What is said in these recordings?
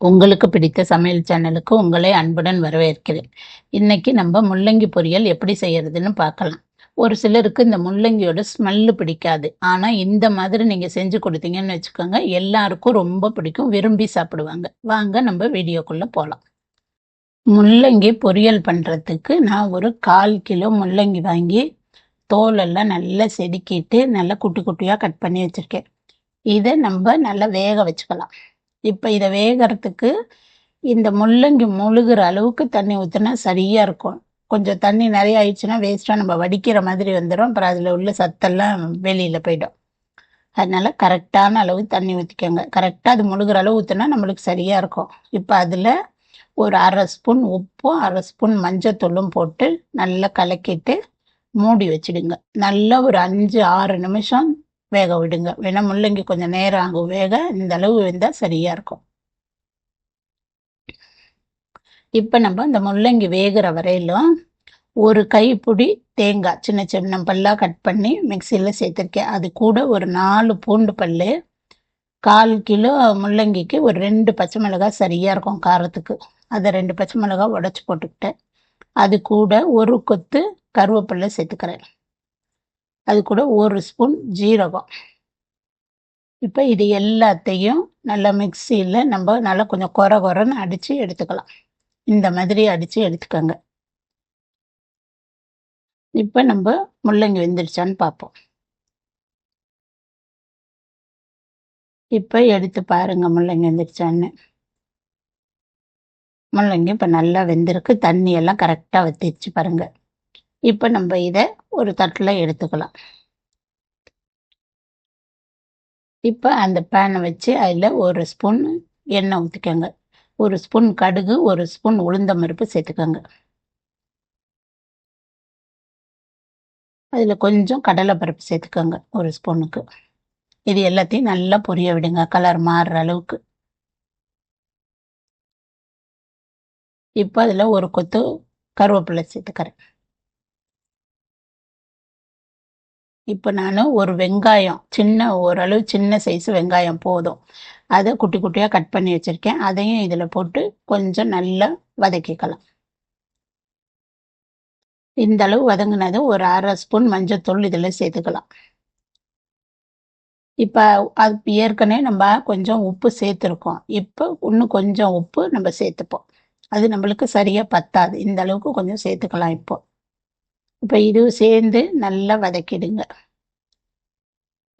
உங்களுக்கு பிடித்த சமையல் சேனலுக்கு உங்களை அன்புடன் வரவேற்கிறேன். இன்னைக்கு நம்ம முள்ளங்கி பொரியல் எப்படி செய்யறதுன்னு பார்க்கலாம். ஒரு சிலருக்கு இந்த முள்ளங்கியோட ஸ்மெல்லு பிடிக்காது. ஆனால் இந்த மாதிரி நீங்கள் செஞ்சு கொடுத்தீங்கன்னு வச்சுக்கோங்க எல்லாருக்கும் ரொம்ப பிடிக்கும். விரும்பி சாப்பிடுவாங்க. வாங்க நம்ம வீடியோக்குள்ளே போகலாம் முள்ளங்கி பொரியல் பண்ணுறதுக்கு நான் ஒரு கால் கிலோ முள்ளங்கி வாங்கி தோலெல்லாம் நல்லா செதுக்கிட்டு நல்லா குட்டி குட்டியாக கட் பண்ணி வச்சுருக்கேன். இதை நம்ம நல்லா வேக வச்சுக்கலாம். இப்போ இதை வேகறதுக்கு இந்த முள்ளங்கி முழுகிற அளவுக்கு தண்ணி ஊற்றினா சரியாக இருக்கும். கொஞ்சம் தண்ணி நிறைய ஆயிடுச்சுன்னா வேஸ்ட்டாக நம்ம வடிக்கிற மாதிரி வந்துடும் அப்புறம் அதில் உள்ள சத்தெல்லாம் வெளியில் போயிடும். அதனால் கரெக்டான அளவு தண்ணி ஊற்றிக்கோங்க கரெக்டாக அது முழுகிற அளவு ஊற்றினா நம்மளுக்கு சரியாக இருக்கும். இப்போ அதில் ஒரு அரை ஸ்பூன் உப்பும் அரை ஸ்பூன் மஞ்சத்தூளும் போட்டு நல்லா கலக்கிட்டு மூடி வச்சிடுங்க. நல்லா ஒரு அஞ்சு ஆறு நிமிஷம் வேக விடுங்க. வேணா முள்ளங்கி கொஞ்சம் நேரம் ஆகும். வேக இந்த அளவு வெந்தால் சரியா இருக்கும். இப்போ நம்ம இந்த முள்ளங்கி வேகிற வரையிலும் ஒரு கைப்பிடி தேங்காய் சின்ன சின்ன பல்லாக கட் பண்ணி மிக்சியில் சேர்த்துருக்கேன். அது கூட ஒரு நாலு பூண்டு பல் கால் கிலோ முள்ளங்கிக்கு ஒரு ரெண்டு பச்சை மிளகாய் சரியாக இருக்கும் காரத்துக்கு. அதை ரெண்டு பச்சை மிளகாய் உடச்சி போட்டுக்கிட்டேன். அது கூட ஒரு கொத்து கருவேப்பிலை சேர்த்துக்கிறேன். அது கூட ஒரு ஸ்பூன் ஜீரகம். இப்போ இது எல்லாத்தையும் நல்லா மிக்சியில் நம்ம நல்லா கொஞ்சம் குறை குறைன்னு அடித்து எடுத்துக்கலாம். இந்த மாதிரி அடித்து எடுத்துக்கோங்க. இப்போ நம்ம முள்ளங்கி வெந்துருச்சான்னு பார்ப்போம் இப்போ எடுத்து பாருங்கள் முள்ளங்கி வெந்துருச்சான்னு. முள்ளங்கி இப்போ நல்லா வெந்திருக்கு. தண்ணியெல்லாம் கரெக்டாக வத்திச்சு பாருங்கள் இப்போ நம்ம இதை ஒரு தட்டில் எடுத்துக்கலாம். இப்போ அந்த பேனை வச்சு அதில் ஒரு ஸ்பூன் எண்ணெய் ஊற்றிக்கோங்க ஒரு ஸ்பூன் கடுகு ஒரு ஸ்பூன் உளுந்தம் பருப்பு சேர்த்துக்கோங்க. அதில் கொஞ்சம் கடலைப்பருப்பு சேர்த்துக்கோங்க ஒரு ஸ்பூனுக்கு இது எல்லாத்தையும் நல்லா பொரிய விடுங்க கலர் மாறுற அளவுக்கு. இப்போ அதில் ஒரு கொத்து கருவேப்பிலை சேர்த்துக்கிறேன். இப்போ நான் ஒரு வெங்காயம் சின்ன ஓரளவு சின்ன சைஸ் வெங்காயம் போதும். அதை குட்டி குட்டியாக கட் பண்ணி வச்சுருக்கேன். அதையும் இதில் போட்டு கொஞ்சம் நல்லா வதக்கிக்கலாம். இந்த அளவு வதங்கினது ஒரு அரை ஸ்பூன் மஞ்சத்தூள் இதில் சேர்த்துக்கலாம். இப்போ அது ஏற்கனவே நம்ம கொஞ்சம் உப்பு சேர்த்துருக்கோம். இப்போ இன்னும் கொஞ்சம் உப்பு நம்ம சேர்த்துப்போம். அது நம்மளுக்கு சரியாக பத்தாது. இந்த அளவுக்கு கொஞ்சம் சேர்த்துக்கலாம் இப்போ. இப்போ இது சேர்ந்து நல்லா வதக்கிடுங்க.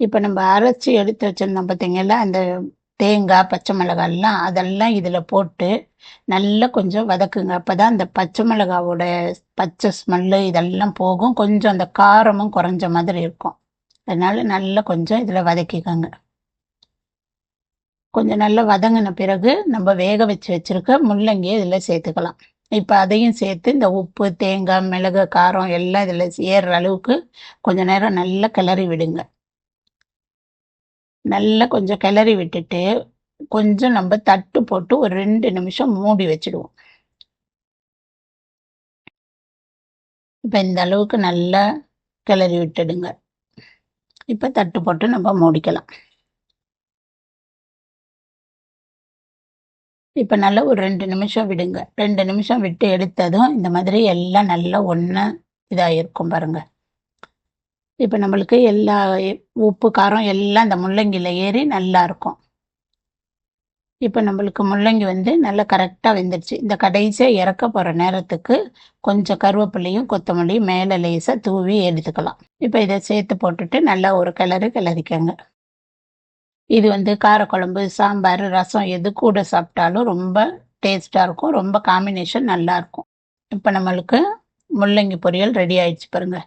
இப்போ நம்ம அரைச்சி எடுத்து வச்சிருந்தோம் பார்த்தீங்களா அந்த தேங்காய் பச்சை மிளகாய்லாம் அதெல்லாம் இதில் போட்டு நல்லா கொஞ்சம் வதக்குங்க. அப்போ தான் அந்த பச்சை மிளகாவோட பச்சை ஸ்மெல்லு இதெல்லாம் போகும். கொஞ்சம் அந்த காரமும் குறைஞ்ச மாதிரி இருக்கும். அதனால் நல்லா கொஞ்சம் இதில் வதக்கிக்கோங்க. கொஞ்சம் நல்லா வதங்கின பிறகு நம்ம வேக வச்சு வச்சுருக்க முள்ளங்கியை இதில் சேர்த்துக்கலாம். இப்போ அதையும் சேர்த்து இந்த உப்பு தேங்காய் மிளகு காரம் எல்லாம் இதில் ஏறுற அளவுக்கு கொஞ்சம் நேரம் நல்லா கிளறி விடுங்க. நல்லா கொஞ்சம் கிளறி விட்டுட்டு கொஞ்சம் நம்ம தட்டு போட்டு ஒரு ரெண்டு நிமிஷம் மூடி வச்சிடுவோம். இப்போ இந்த அளவுக்கு நல்லா கிளறி விட்டுடுங்க. இப்போ தட்டு போட்டு நம்ம மூடிக்கலாம். இப்போ நல்லா ஒரு ரெண்டு நிமிஷம் விடுங்க. ரெண்டு நிமிஷம் விட்டு எடுத்ததும் இந்த மாதிரி எல்லாம் நல்லா ஒன்று இதாக இருக்கும் பாருங்கள் இப்போ நம்மளுக்கு எல்லா உப்பு காரம் எல்லாம் இந்த முள்ளங்கியில் ஏறி நல்லா இருக்கும். இப்போ நம்மளுக்கு முள்ளங்கி வந்து நல்லா கரெக்டாக வெந்துடுச்சு இந்த கடைசியாக இறக்க போகிற நேரத்துக்கு கொஞ்சம் கருவேப்பிலையும் கொத்தமல்லியும் மேலே லேசாக தூவி எடுத்துக்கலாம். இப்போ இதை சேர்த்து போட்டுட்டு நல்லா ஒரு கிளறு கிளறிக்கங்க. இது வந்து காரக்குழம்பு சாம்பார் ரசம் எது கூட சாப்பிட்டாலும் ரொம்ப டேஸ்ட்டாக இருக்கும். ரொம்ப காம்பினேஷன் நல்லா இருக்கும். இப்போ நம்மளுக்கு முள்ளங்கி பொரியல் ரெடி ஆயிடுச்சு பாருங்க.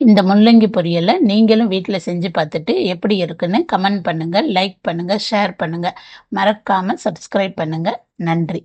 இந்த முள்ளங்கி பொரியலை நீங்களும் வீட்டில் செஞ்சு பார்த்துட்டு எப்படி இருக்குன்னு கமெண்ட் பண்ணுங்கள் லைக் பண்ணுங்கள் ஷேர் பண்ணுங்கள் மறக்காமல் சப்ஸ்கிரைப் பண்ணுங்கள் நன்றி.